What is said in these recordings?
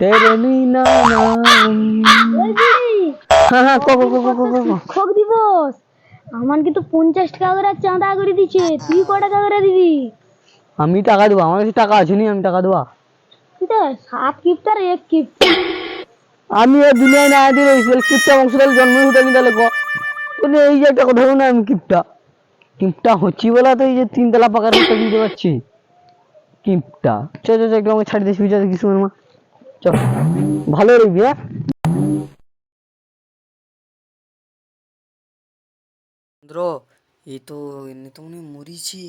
তেরে নীনা নাম হ্যাঁ হ্যাঁ কো কো কো কো কো কো খোক দিবস। আমার কিন্তু পঞ্চাশ টাকা করে চাঁদা করে দিচ্ছে তুই ক টাকা করে দিবি? আমি টাকা দেবো আমার কাছে টাকা আছে নি আমি টাকা দেবো। সাত কিপ্ট আর এক কিপ্ট। আমি এই দুনিয়ায় না রয়েছি কিপটা বংশটাল জন্ম হতে আমি তাহলে ক- বলে এই যে একটা কথা না আমি কিপটা। কিপটা হচ্ছি বলে তো এই যে তিনতলা পাকার দিতে পারছি। কিপটা। চ চ চ একটু আমাকে ছাড়ি দিস বিচার কিছু মা। চ ভালো রবি হ্যাঁ? চন্দ্র এই তো এমনি তো মনে মরিছি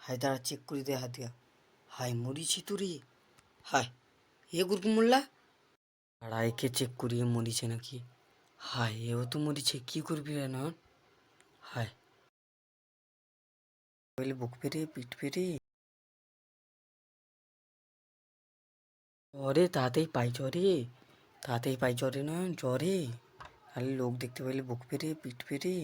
হাই দাঁড়া চেক করে দে হাই মরিছি হাই এ গুরকু মরলা আর আইকে চেক করিয়ে মরিছে নাকি? হাই এও তো মরিছে কি করবি রে না হাই বুক পেরে, পিঠ পেরে। জ্বরে তাতেই পাই জ্বরে তাতেই পাই জ্বরে না, জ্বরে। খালি লোক দেখতে পাইলে বুক পেরে, পিঠ পেরে।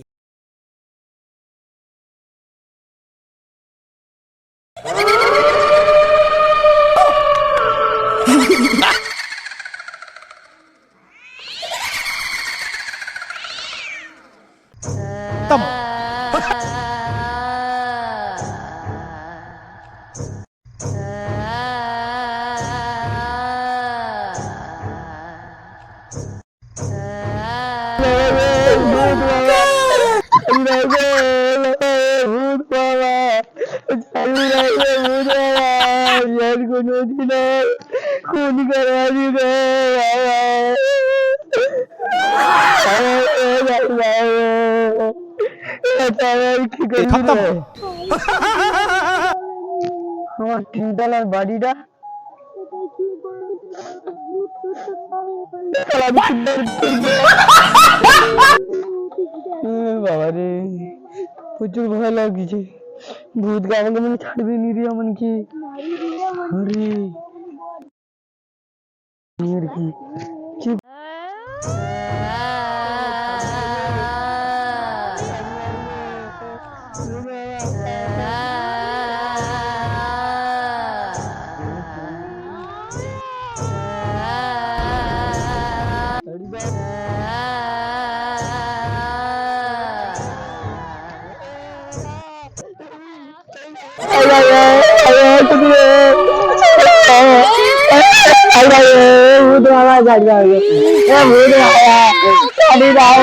ভূত খুন করাবি গো আমার তিনতলার বাড়িটা বাবা প্রচুর ভয় লাগছে। ভূত আমাকে মানে ছাড়বে নি রে আমার কি? আরে। আর কি চুপ ভূত বাবা ছাড়বে আমাকে ভূত বাবা ছাড়ি দাও